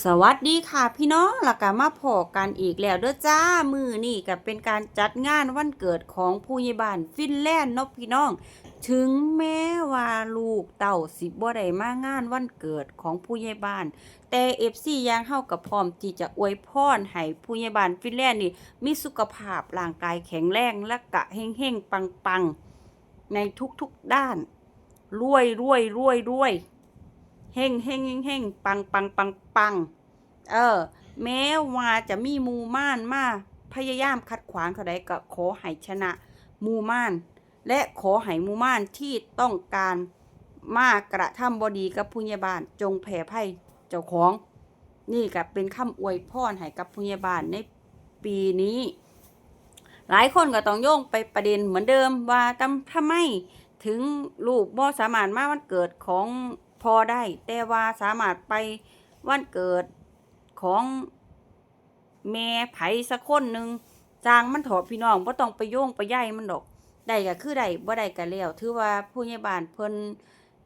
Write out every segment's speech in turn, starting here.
สวัสดีค่ะพี่น้องแล้วก็มาพอกันอีกแล้วเด้อจ้ามือนี่ก็เป็นการจัดงานวันเกิดของผู้ใหญ่บ้านฟินแลนด์เนาะพี่น้อง ถึงแม้ว่าลูกเต่าสิบ่ได้มางานวันเกิดของผู้ใหญ่บ้าน แต่เอฟซียังเฮากับพร้อมที่จะอวยพรให้ผู้ใหญ่บ้านฟินแลนด์นี่มีสุขภาพร่างกายแข็งแรงและกะเฮงๆปังๆ ในทุกๆด้านรวยรวยรวยรวย เฮงเฮงเฮงเฮงปังปังปังปังเออ แม้ว่าจะมีมูม่านมาพยายามขัดขวางเขาใดก็ขอให้ชนะมูม่าน และขอให้มูม่านที่ต้องการมากระทำบดีกับผู้ใหญ่บ้านจงแผ่ไพ่เจ้าของ นี่ก็เป็นคำอวยพรให้กับผู้ใหญ่บ้านในปีนี้ หลายคนก็ต้องโยงไปประเด็นเหมือนเดิมว่าทำทำไมถึงลูกบ่สามารถมาวันเกิดของ พอได้ แต่ว่าสามารถไปวันเกิดของแม่ไผสักคนหนึ่งจางมันถอดพี่น้องบ่ต้องไปโยงไปใยมันดอกได้ก็คือได้บ่ได้ก็แล้วถือว่าผู้ใหญ่บ้านเพิ่น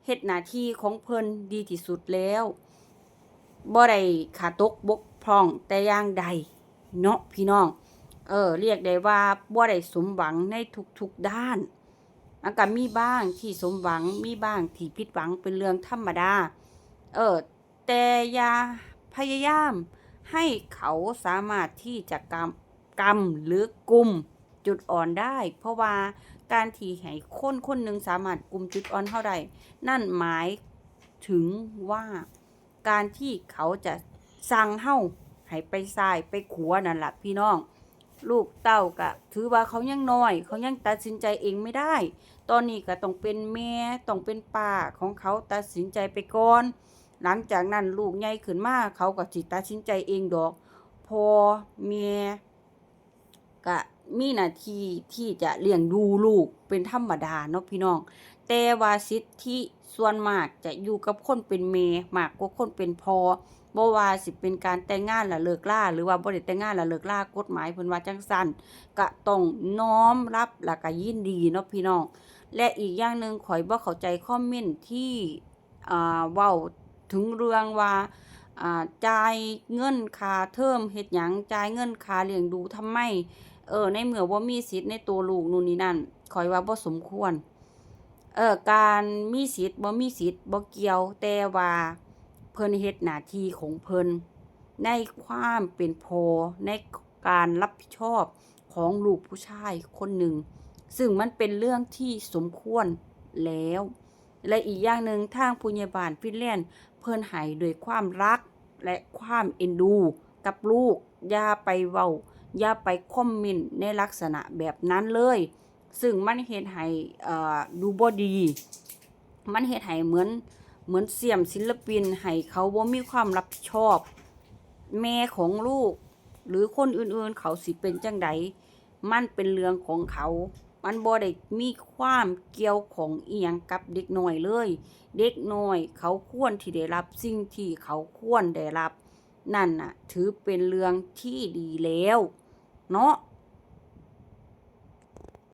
เฮ็ดหน้าที่ของเพิ่นดีที่สุดแล้วบ่ได้ขาดตกบกพร่องแต่อย่างใดเนาะพี่น้อง เออ เรียกได้ว่าบ่ได้สมหวังในทุกๆด้าน มันก็มีบ้างที่สมหวังมีบ้างที่ผิดหวังเป็นเรื่องธรรมดา เออแต่อย่าพยายามให้เขาสามารถที่จะกำกำหรือกลุ่มจุดอ่อนได้ เพราะว่าการที่ให้คนคนหนึ่งสามารถกลุ่มจุดอ่อนเท่าใดนั่นหมายถึงว่าการที่เขาจะสั่งเฮ้าให้ไปซ้ายไปขวานั่นแหละพี่น้อง ลูกเต้าก็ถือว่าเขายังน้อย เขายังตัดสินใจเองไม่ได้ ตอนนี้ก็ต้องเป็นแม่ต้องเป็นป้าของเขาตัดสินใจไปก่อน หลังจากนั้นลูกใหญ่ขึ้นมาเขาก็สิตัดสินใจเองดอก พอแม่ก็มีหน้าที่ที่จะเลี้ยงดูลูกเป็นธรรมดาเนาะพี่น้อง แต่ว่าสิทธิส่วนมากจะอยู่กับคนเป็นแม่มากกว่าคนเป็นพอ บ่ว่าสิเป็นการแต่งงานและเลิกล่า หรือว่าบ่ได้แต่งงานและเลิกล่ากฎหมายเพิ่นว่าจังซั่นก็ต้องน้อมรับและก็ยินดีเนาะพี่น้อง และอีกอย่างหนึ่งข่อยบ่เข้าใจคอมเมนต์ที่อ่าเว้าถึงเรื่องว่าอ่าจ่ายเงินค่าเทอมเฮ็ดหยังจ่ายเงินค่าเลี้ยงดูทำไมเออในเมื่อบ่มีสิทธิ์ในตัวลูกนู่นนี่นั่นข่อยว่าบ่สมควร เออการมีสิทธิ์บ่มีสิทธิ์บ่เกี่ยวแต่ว่า เพิ่นเฮ็ดหน้าที่ของเพิ่นในความเป็นพอในการรับผิดชอบของลูกผู้ชายคนหนึ่ง ซึ่งมันเป็นเรื่องที่สมควรแล้ว และอีกอย่างหนึ่งทางผู้ใหญ่บ้านฟินแลนด์เพิ่นให้ด้วยความรักและความเอ็นดูกับลูกอย่าไปเว้าอย่าไปคอมเมนต์ในลักษณะแบบนั้นเลย ซึ่งมันเฮ็ดให้ดูบ่ดี มันเฮ็ดให้เหมือน เหมือนเสี่ยมศิลปินให้เขาบ่มีความรับผิดชอบ แม่ของลูก หรือคนอื่นๆ เขาสิเป็นจังใดมันเป็นเรื่องของเขา มันบ่ได้มีความเกี่ยวของเอียงกับเด็กน้อยเลย เด็กน้อย เขาควรที่ได้รับสิ่งที่เขาควรได้รับ นั่นน่ะ ถือเป็นเรื่องที่ดีแล้ว เนาะ